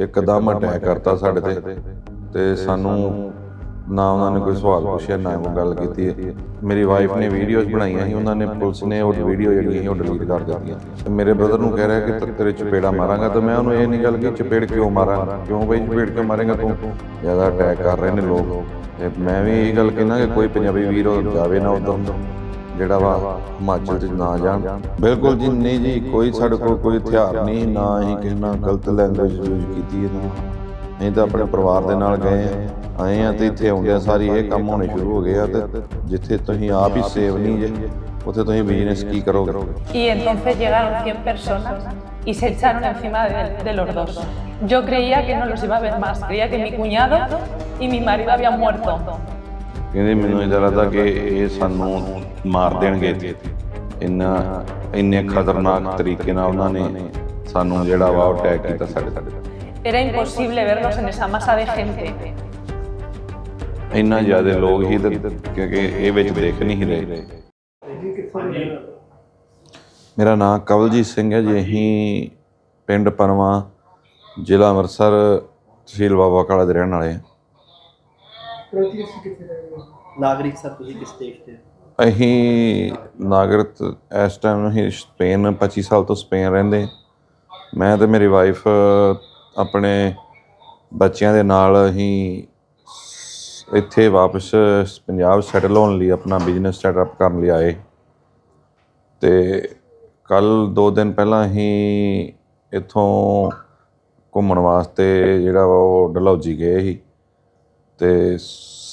ਇੱਕਦਮ ਅਟੈਕ ਕਰਤਾ ਸਾਡੇ ਤੇ। ਤੇ। ਸਾਨੂੰ ਨਾ ਉਹਨਾਂ ਨੇ ਕੋਈ ਸਵਾਲ ਪੁੱਛਿਆ ਨਾ ਕੋਈ ਗੱਲ ਕੀਤੀ। ਮੇਰੀ ਵਾਈਫ ਨੇ ਵੀਡੀਓਜ਼ ਬਣਾਈਆਂ ਸੀ ਉਹਨਾਂ ਨੇ ਪੁਲਿਸ ਨੇ ਉਹ ਵੀਡੀਓ ਜਿਹੜੀਆਂ ਸੀ ਉਹ ਡਿਲੀਟ ਕਰ ਦਿੱਤੀਆਂ। ਤੇ ਮੇਰੇ ਬ੍ਰਦਰ ਨੂੰ ਕਹਿ ਰਿਹਾ ਕਿ ਤੇਰੇ ਚਪੇੜਾ ਮਾਰਾਂਗਾ ਤੇ ਮੈਂ ਉਹਨੂੰ ਇਹ ਨਹੀਂ ਗੱਲ ਕਿ ਚਪੇੜ ਕਿਉਂ ਮਾਰਾਂ? ਕਿਉਂ ਬਈ ਚਪੇੜ ਕਿਉਂ ਮਾਰੇਗਾ ਤੂੰ? ਜ਼ਿਆਦਾ ਅਟੈਕ ਕਰ ਰਹੇ ਨੇ ਲੋਕ। ਤੇ ਮੈਂ ਵੀ ਇਹ ਗੱਲ ਕਹਿਣਾ ਕਿ ਕੋਈ ਪੰਜਾਬੀ ਵੀਰ ਉਹ ਜਾਵੇ ਨਾ ਉਧਰ ਜਿਹੜਾ ਵਾ ਹਿਮਾਚਲ ਚ ਨਾ ਜਾਣ ਬਿਲਕੁਲ ਜੀ ਨਹੀਂ ਜੀ ਕੋਈ ਸਾਡੇ ਕੋਲ ਕੋਈ ਹਥਿਆਰ ਨਹੀਂ ਨਾ ਕਿਸੇ ਨਾਲ ਗਲਤ ਲੈਂਗੁਏਜ ਯੂਜ਼ ਕੀਤੀ ਹੈ ਨਾ ਤਾਂ ਆਪਣੇ ਪਰਿਵਾਰ ਦੇ ਨਾਲ ਗਏ ਆ ਆਏ ਆ ਤੇ ਇੱਥੇ ਆਉਂਦਿਆਂ ਸਾਰੀ ਇਹ ਕੰਮ ਹੋਣੇ ਸ਼ੁਰੂ ਹੋ ਗਏ ਆ ਤੇ ਜਿੱਥੇ ਤੁਸੀਂ ਆਪ ਹੀ ਸੇਵ ਨਹੀਂ ਜੇ ਉੱਥੇ ਤੁਸੀਂ ਬਿਜ਼ਨਸ ਕੀ ਕਰੋਗੇ Y entonces llegaron 100 personas y se echaron encima de, de los dos. Yo creía que no los iba a ver más, creía que mi cuñado y mi marido habían muerto. ਕਹਿੰਦੇ ਮੈਨੂੰ ਇਦਾਂ ਲੱਗਦਾ ਕਿ ਇਹ ਸਾਨੂੰ ਮਾਰ ਦੇਣਗੇ। ਇੰਨਾ ਇੰਨੇ ਖਤਰਨਾਕ ਤਰੀਕੇ ਨਾਲ ਉਹਨਾਂ ਨੇ ਸਾਨੂੰ ਜਿਹੜਾ ਵਾ ਉਹ ਅਟੈਕ ਕੀਤਾ ਸਾਡੇ ਸਾਡੇ Era imposible verlos en esa masa de gente. ਇੰਨਾ ਜ਼ਿਆਦਾ ਲੋਕ ਹੀ ਤੇ ਕਿਉਂਕਿ ਇਹ ਵਿੱਚ ਦੇਖ ਨਹੀਂ ਰਹੇ। ਮੇਰਾ ਨਾਮ ਕਵਲਜੀਤ ਸਿੰਘ ਹੈ ਜੀ। ਅਸੀਂ ਪਿੰਡ ਪਰਵਾ ਜ਼ਿਲ੍ਹਾ ਅੰਮ੍ਰਿਤਸਰ ਤਹਿਸੀਲ ਬਾਬਾ ਕਾਲਾ ਦੇ ਰਹਿਣ ਵਾਲੇ ਹਾਂ। ਨਾਗਰਿਕ ਸਰ ਤੁਸੀਂ ਕਿਸ ਦੇਸ਼ ਦੇ ਅਸੀਂ ਨਾਗਰਿਕ ਇਸ ਟਾਈਮ ਅਸੀਂ ਸਪੇਨ 25 ਸਾਲ ਤੋਂ ਸਪੇਨ ਰਹਿੰਦੇ। ਮੈਂ ਤੇ ਮੇਰੀ ਵਾਈਫ ਆਪਣੇ ਬੱਚਿਆਂ ਦੇ ਨਾਲ ਅਸੀਂ ਇੱਥੇ ਵਾਪਸ ਪੰਜਾਬ ਸੈਟਲ ਹੋਣ ਲਈ ਆਪਣਾ ਬਿਜ਼ਨਸ ਸੈਟਅਪ ਕਰਨ ਲਈ ਆਏ। ਤੇ ਕੱਲ 2 ਦਿਨ ਪਹਿਲਾਂ ਅਸੀਂ ਇੱਥੋਂ ਘੁੰਮਣ ਵਾਸਤੇ ਜਿਹੜਾ ਵਾ ਉਹ ਡਲਹੌਜੀ ਗਏ ਸੀ। ਤੇ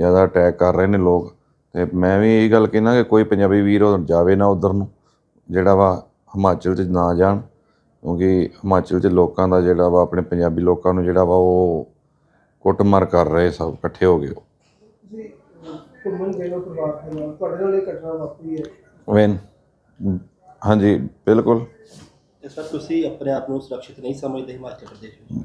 ਜ਼ਿਆਦਾ ਅਟੈਕ ਕਰ ਰਹੇ ਨੇ ਲੋਕ ਤੇ ਮੈਂ ਵੀ ਇਹ ਗੱਲ ਕਹਿਣਾ ਕਿ ਕੋਈ ਪੰਜਾਬੀ ਵੀਰ ਉਹ ਜਾਵੇ ਨਾ ਉਧਰ ਨੂੰ ਜਿਹੜਾ ਵਾ ਹਿਮਾਚਲ 'ਚ ਨਾ ਜਾਣ ਕਿਉਂਕਿ ਹਿਮਾਚਲ 'ਚ ਲੋਕਾਂ ਦਾ ਜਿਹੜਾ ਵਾ ਆਪਣੇ ਪੰਜਾਬੀ ਲੋਕਾਂ ਨੂੰ ਜਿਹੜਾ ਵਾ ਉਹ ਕੁੱਟਮਾਰ ਕਰ ਰਹੇ ਸਭ ਇਕੱਠੇ ਹੋ ਗਏ ਤੁਸੀਂ ਘੁੰਮਣ ਗਏ ਹੋ ਪਰਿਵਾਰ ਦੇ ਨਾਲ ਤੁਹਾਡੇ ਨਾਲ ਇਹ ਘਟਨਾ ਵਾਪਰੀ ਹੈ? ਵੈਨ ਹਾਂਜੀ ਬਿਲਕੁਲ। ਸਰ ਤੁਸੀਂ ਆਪਣੇ ਆਪ ਨੂੰ ਸੁਰੱਖਿਅਤ ਨਹੀਂ ਸਮਝਦੇ ਹਿਮਾਚਲ ਪ੍ਰਦੇਸ਼ ਵਿੱਚ?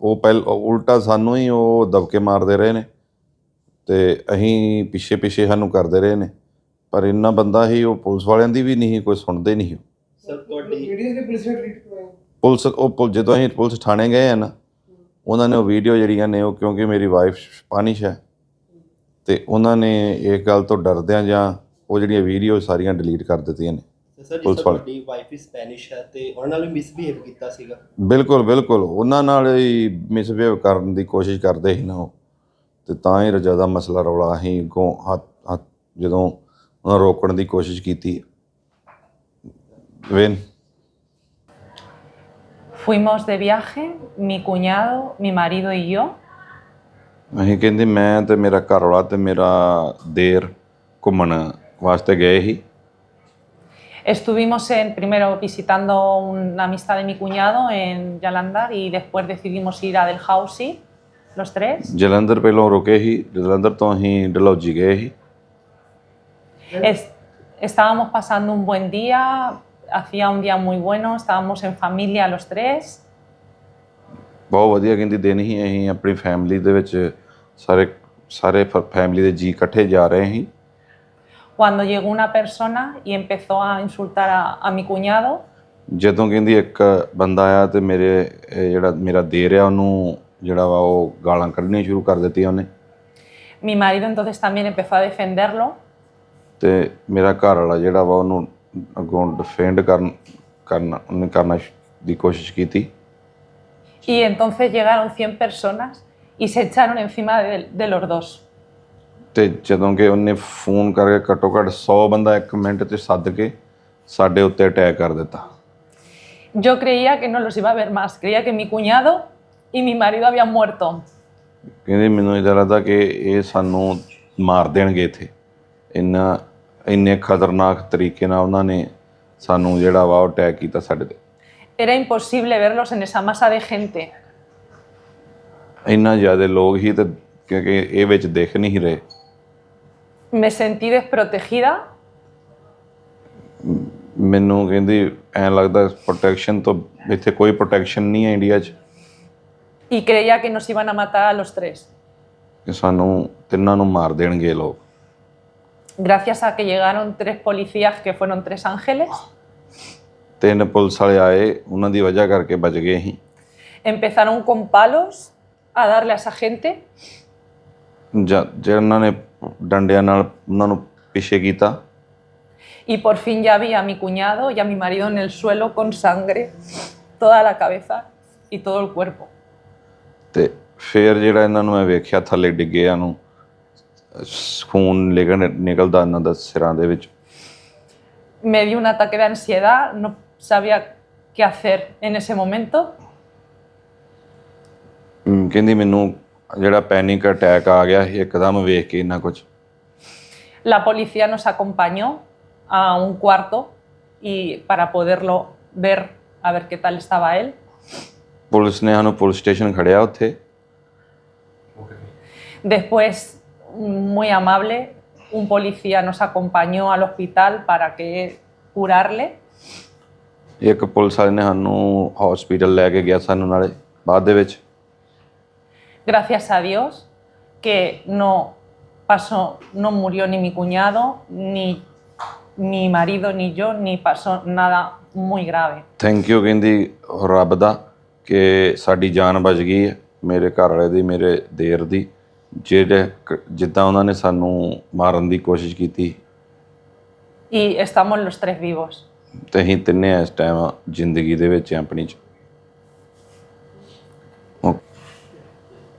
ਉਹ ਪਹਿਲ ਉਲਟਾ ਸਾਨੂੰ ਹੀ ਉਹ ਦਬਕੇ ਮਾਰਦੇ ਰਹੇ ਨੇ ਤੇ ਅਸੀਂ ਪਿੱਛੇ ਪਿੱਛੇ ਸਾਨੂੰ ਕਰਦੇ ਰਹੇ ਨੇ। ਪਰ ਇੰਨਾ ਬੰਦਾ ਹੀ ਉਹ ਪੁਲਿਸ ਵਾਲਿਆਂ ਦੀ ਵੀ ਨਹੀਂ ਕੋਈ ਸੁਣਦੇ ਨਹੀਂ ਸਰ ਤੁਹਾਡੀ ਪੁਲਿਸ ਨੇ ਉਹ ਪੁਲ- ਜਦੋਂ ਅਸੀਂ ਪੁਲਿਸ ਥਾਣੇ ਗਏ ਆ ਨਾ ਉਹਨਾਂ ਨੇ ਉਹ ਵੀਡੀਓ ਜਿਹੜੀਆਂ ਨੇ ਉਹ ਕਿਉਂਕਿ ਮੇਰੀ ਵਾਈਫ ਸਪੈਨਿਸ਼ ਹੈ ਤੇ ਉਹਨਾਂ ਨੇ ਇਹ ਗੱਲ ਤੋਂ ਡਰਦਿਆਂ ਜਾਂ ਉਹ ਜਿਹੜੀਆਂ ਵੀਡੀਓ ਸਾਰੀਆਂ ਡਿਲੀਟ ਕਰ ਦਿੱਤੀਆਂ ਨੇ। ਸਰ ਜਿਸ ਪੁਲਿਸ ਤਰ੍ਹਾਂ ਵਾਲੇ। ਤੁਹਾਡੀ ਵਾਈਫ ਵੀ ਸਪੈਨਿਸ਼ ਹੈ ਤੇ ਉਹਨਾਂ ਨਾਲ ਵੀ ਮਿਸਬੀਹੇਵ ਕੀਤਾ ਸੀਗਾ? ਬਿਲਕੁਲ ਬਿਲਕੁਲ। ਉਹਨਾਂ ਨਾਲ ਹੀ ਮਿਸਬਿਹੇਵ ਕਰਨ ਦੀ ਕੋਸ਼ਿਸ਼ ਕਰਦੇ ਸੀ ਨਾ ਉਹ। ਤੇ ਤਾਂ ਹੀ ਜ਼ਿਆਦਾ ਮਸਲਾ ਰੌਲਾ ਅਸੀਂ ਅੱਗੋਂ ਹੱਥ ਹੱਥ ਜਦੋਂ ਉਹਨਾਂ ਨੂੰ ਰੋਕਣ ਦੀ ਕੋਸ਼ਿਸ਼ ਕੀਤੀ। ਵੇਨ? Fuimos de viaje, mi cuñado, mi marido y yo. ਅਸੀਂ ਕਹਿੰਦੇ ਮੈਂ ਤੇ ਮੇਰਾ ਘਰ ਵਾਲਾ ਤੇ ਮੇਰਾ ਦੇਰ ਘੁੰਮਣ ਵਾਸਤੇ ਗਏ ਸੀ। Estuvimos en, primero visitando una amistad de mi cuñado en Yalandar y después decidimos ir a Delhousie, los tres. Jalandhar ਪਹਿਲਾਂ ਰੁਕੇ ਸੀ ਜਲੰਧਰ ਤੋਂ ਅਸੀਂ ਡਲਹੌਜੀ ਗਏ ਸੀ Es- estábamos pasando un buen día, hacía un día muy bueno, estábamos en familia los tres. ਬਹੁਤ ਵਧੀਆ ਕਹਿੰਦੀ ਦਿਨ ਹੀ ਅਸੀਂ ਆਪਣੀ ਫੈਮਿਲੀ ਦੇ ਵਿੱਚ ਸਾਰੇ ਸਾਰੇ ਫੈਮਿਲੀ ਦੇ ਜੀ ਇਕੱਠੇ ਜਾ ਰਹੇ ਸੀ Cuando llegó una persona y empezó a insultar a, a mi cuñado, ਜਦੋਂ ਕਹਿੰਦੀ ਇੱਕ ਬੰਦਾ ਆਇਆ ਤੇ ਮੇਰੇ ਇਹ ਜਿਹੜਾ ਮੇਰਾ ਦੇਰ ਆ ਉਹਨੂੰ ਜਿਹੜਾ ਵਾ ਉਹ ਗਾਲਾਂ ਕੱਢਣੀਆਂ ਸ਼ੁਰੂ ਕਰ ਦਿੱਤੀਆਂ ਉਹਨੇ mi marido entonces también empezó a defenderlo ਤੇ ਮੇਰਾ ਘਰ ਵਾਲਾ ਜਿਹੜਾ ਵਾ ਉਹਨੂੰ ਅੱਗੋਂ ਡਿਫੈਂਡ ਕਰਨ ਕਰਨਾ ਉਹਨੇ ਕਰਨਾ ਸ਼- ਦੀ ਕੋਸ਼ਿਸ਼ ਕੀਤੀ y entonces llegaron 100 personas y se echaron encima de, de los dos. ਤੇ ਜਦੋਂ ਕਿ ਉਹਨੇ ਫੋਨ ਕਰਕੇ ਘੱਟੋ ਘੱਟ 100 ਬੰਦਾ ਇੱਕ ਮਿੰਟ 'ਚ ਸੱਦ ਕੇ ਸਾਡੇ ਉੱਤੇ ਅਟੈਕ ਕਰ ਦਿੱਤਾ Yo creía que no los iba a ver más, creía que mi cuñado y mi marido habían muerto. ਕਹਿੰਦੇ ਮੈਨੂੰ ਇਹਦਾ ਲੱਗਦਾ ਕਿ ਇਹ ਸਾਨੂੰ ਮਾਰ ਦੇਣਗੇ ਇੱਥੇ ਇੰਨਾ ਇੰਨੇ ਖਤਰਨਾਕ ਤਰੀਕੇ ਨਾਲ ਉਹਨਾਂ ਨੇ ਸਾਨੂੰ ਜਿਹੜਾ ਵਾ ਉਹ ਅਟੈਕ ਕੀਤਾ ਸਾਡੇ ਤੇ Era imposible verlos en esa masa de gente. ਇੰਨਾ ਜ਼ਿਆਦਾ ਲੋਕ ਹੀ ਤੇ ਕਿਉਂਕਿ ਇਹ ਵਿੱਚ ਦਿਖ ਨਹੀਂ ਰਹੇ Me sentí desprotegida ਮੈਨੂੰ ਕਹਿੰਦੀ ਐਂ ਲੱਗਦਾ ਪ੍ਰੋਟੈਕਸ਼ਨ ਤੋਂ ਇੱਥੇ ਕੋਈ ਪ੍ਰੋਟੈਕਸ਼ਨ ਨਹੀਂ ਹੈ ਇੰਡੀਆ 'ਚ y creía que nos iban a matar a los tres. ਕਿ ਸਾਨੂੰ ਤਿੰਨਾਂ ਨੂੰ ਮਾਰ ਦੇਣਗੇ ਇਹ ਲੋਕ Gracias a que llegaron tres policías que fueron tres ángeles, ਤਿੰਨ ਪੁਲਿਸ ਵਾਲੇ ਆਏ ਉਹਨਾਂ ਦੀ ਵਜ੍ਹਾ ਕਰਕੇ ਬਚ ਗਏ ਅਸੀਂ empezaron con palos a darle a esa gente ਜਾਂ ਜਿਹਨਾਂ ਨੇ ਡੰਡਿਆਂ ਨਾਲ ਉਹਨਾਂ ਨੂੰ ਪਿੱਛੇ ਕੀਤਾ y por fin ya vi a mi cuñado y a mi marido en el suelo con sangre, toda la cabeza y todo el cuerpo. ਤੇ ਫਿਰ ਜਿਹੜਾ ਇਹਨਾਂ ਨੂੰ ਮੈਂ ਵੇਖਿਆ ਥੱਲੇ ਡਿੱਗਿਆਂ ਨੂੰ ਸ- ਖੂਨ ਨਿਕਲ ਨਿਕਲਦਾ ਇਹਨਾਂ ਦਾ ਸਿਰਾਂ ਦੇ ਵਿੱਚ Me dio un ataque de ansiedad, no sabía qué hacer en ese momento. ਹਮ, ਕਹਿੰਦੀ ਮੈਨੂੰ ਜਿਹੜਾ ਪੈਨਿਕ ਅਟੈਕ ਆ ਗਿਆ ਸੀ ਇੱਕਦਮ ਵੇਖ ਕੇ ਇੰਨਾ ਕੁਝ La policía nos acompañó a un cuarto y para poderlo ver, a ver qué tal estaba él. Police ਨੇ ਸਾਨੂੰ ਪੁਲਿਸ ਸਟੇਸ਼ਨ ਖੜਿਆ ਉੱਥੇ Después, muy amable, un policía nos acompañó al hospital para que curarle. ਇੱਕ police ਵਾਲੇ ਨੇ ਸਾਨੂੰ hospital ਲੈ ਕੇ ਗਿਆ ਸਾਨੂੰ ਨਾਲੇ ਬਾਅਦ ਦੇ ਵਿੱਚ Gracias a Dios que no pasó, no murió ni mi cuñado, ni mi marido, ni yo, ni pasó nada muy grave. Thank you ਕਹਿੰਦੀ ਰੱਬ ਦਾ ਕਿ ਸਾਡੀ ਜਾਨ ਬਚ ਗਈ ਹੈ ਮੇਰੇ ਘਰ ਵਾਲੇ ਦੀ ਮੇਰੇ ਦੇਰ ਦੀ ਜਿਹੜੇ ਕ- ਜਿੱਦਾਂ ਉਹਨਾਂ ਨੇ ਸਾਨੂੰ ਮਾਰਨ ਦੀ ਕੋਸ਼ਿਸ਼ ਕੀਤੀ Y estamos los tres vivos. ਤੇ ਅਸੀਂ ਤਿੰਨੇ ਇਸ ਟਾਈਮ ਜ਼ਿੰਦਗੀ ਦੇ ਵਿੱਚ ਹਾਂ ਆਪਣੀ ਚ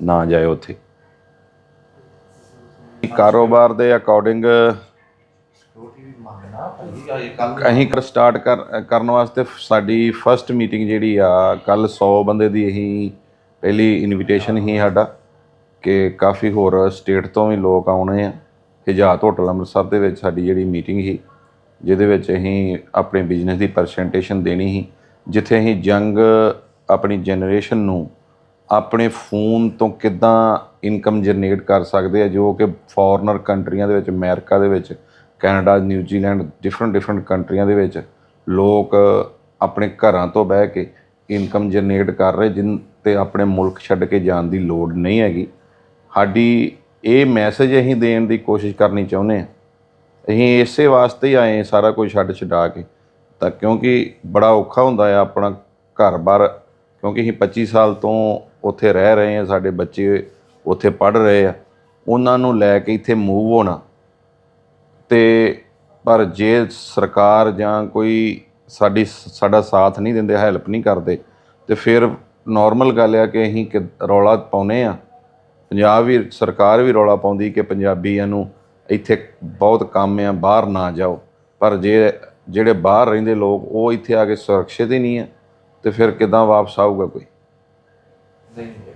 ਨਾ ਜਾਇਓ ਉੱਥੇ। ਕਾਰੋਬਾਰ ਦੇ ਅਕੋਰਡਿੰਗ ਅਸੀਂ ਕਰ ਸਟਾਰਟ ਕਰ, ਕਰਨ ਵਾਸਤੇ ਸਾਡੀ ਫਰਸਟ ਮੀਟਿੰਗ ਜਿਹੜੀ ਆ, ਕੱਲ 100 ਬੰਦੇ ਦੀ ਅਸੀਂ ਪਹਿਲੀ ਇਨਵੀਟੇਸ਼ਨ ਹੀ ਸਾਡਾ ਕਿ ਕਾਫੀ ਹੋਰ ਸਟੇਟ ਤੋਂ ਵੀ ਲੋਕ ਆਉਣੇ ਆ। ਹਿਜਾਤ ਹੋਟਲ ਅੰਮ੍ਰਿਤਸਰ ਦੇ ਵਿੱਚ ਸਾਡੀ ਜਿਹੜੀ ਮੀਟਿੰਗ ਸੀ, ਜਿਹਦੇ ਵਿੱਚ ਅਸੀਂ ਆਪਣੇ ਬਿਜ਼ਨਸ ਦੀ ਪ੍ਰੈਜੈਂਟੇਸ਼ਨ ਦੇਣੀ ਸੀ, ਜਿੱਥੇ ਅਸੀਂ ਯੰਗ ਆਪਣੀ ਜਨਰੇਸ਼ਨ ਨੂੰ ਆਪਣੇ ਫੋਨ ਤੋਂ ਕਿੱਦਾਂ ਇਨਕਮ ਜਨਰੇਟ ਕਰ ਸਕਦੇ ਆ, ਜੋ ਕਿ ਫੋਰਨਰ ਕੰਟਰੀਆਂ ਦੇ ਵਿੱਚ, ਅਮਰੀਕਾ ਦੇ ਵਿੱਚ, ਕੈਨੇਡਾ ਨਿਊਜ਼ੀਲੈਂਡ ਡਿਫਰੈਂਟ ਡਿਫਰੈਂਟ ਕੰਟਰੀਆਂ ਦੇ ਵਿੱਚ ਲੋਕ ਆਪਣੇ ਘਰਾਂ ਤੋਂ ਬਹਿ ਕੇ ਇਨਕਮ ਜਨਰੇਟ ਕਰ ਰਹੇ, ਜਿਨ ਤੇ ਆਪਣੇ ਮੁਲਕ ਛੱਡ ਕੇ ਜਾਣ ਦੀ ਲੋੜ ਨਹੀਂ ਹੈਗੀ। ਸਾਡੀ ਇਹ ਮੈਸੇਜ ਅਸੀਂ ਦੇਣ ਦੀ ਕੋਸ਼ਿਸ਼ ਕਰਨੀ ਚਾਹੁੰਦੇ ਹਾਂ ਅਸੀਂ ਇਸੇ ਵਾਸਤੇ ਹੀ ਆਏ ਸਾਰਾ ਕੁਝ ਛੱਡ ਛਡਾ ਕੇ। ਤਾਂ ਕਿਉਂਕਿ ਬੜਾ ਔਖਾ ਹੁੰਦਾ ਆ ਆਪਣਾ ਘਰ-ਬਾਰ, ਕਿਉਂਕਿ ਅਸੀਂ 25 ਸਾਲ ਤੋਂ ਉੱਥੇ ਰਹਿ ਰਹੇ ਆ, ਸਾਡੇ ਬੱਚੇ ਉੱਥੇ ਪੜ੍ਹ ਰਹੇ ਆ, ਉਹਨਾਂ ਨੂੰ ਲੈ ਕੇ ਇੱਥੇ ਮੂਵ ਹੋਣਾ। ਤੇ ਪਰ ਜੇ ਸਰਕਾਰ ਜਾਂ ਕੋਈ ਸਾਡੀ, ਸਾਡਾ ਸਾਥ ਨਹੀਂ ਦਿੰਦੇ ਹੈਲਪ ਨਹੀਂ ਕਰਦੇ, ਤੇ ਫਿਰ ਨਾਰਮਲ ਗੱਲ ਆ ਕਿ ਅਸੀਂ ਕਿ ਰੌਲਾ ਪਾਉਨੇ ਆ। ਪੰਜਾਬ ਵੀ, ਸਰਕਾਰ ਵੀ ਰੌਲਾ ਪਾਉਂਦੀ ਕਿ ਪੰਜਾਬੀਆਂ ਨੂੰ ਇੱਥੇ ਬਹੁਤ ਕੰਮ ਆ, ਬਾਹਰ ਨਾ ਜਾਓ। ਪਰ ਜੇ, ਜਿਹੜੇ ਬਾਹਰ ਰਹਿੰਦੇ ਲੋਕ, ਉਹ ਇੱਥੇ ਆ ਕੇ ਸੁਰੱਖਿਅਤ ਹੀ ਨਹੀਂ ਆ, ਤੇ ਫਿਰ ਕਿਦਾਂ ਵਾਪਸ ਆਊਗਾ ਕੋਈ? ਨਹੀਂ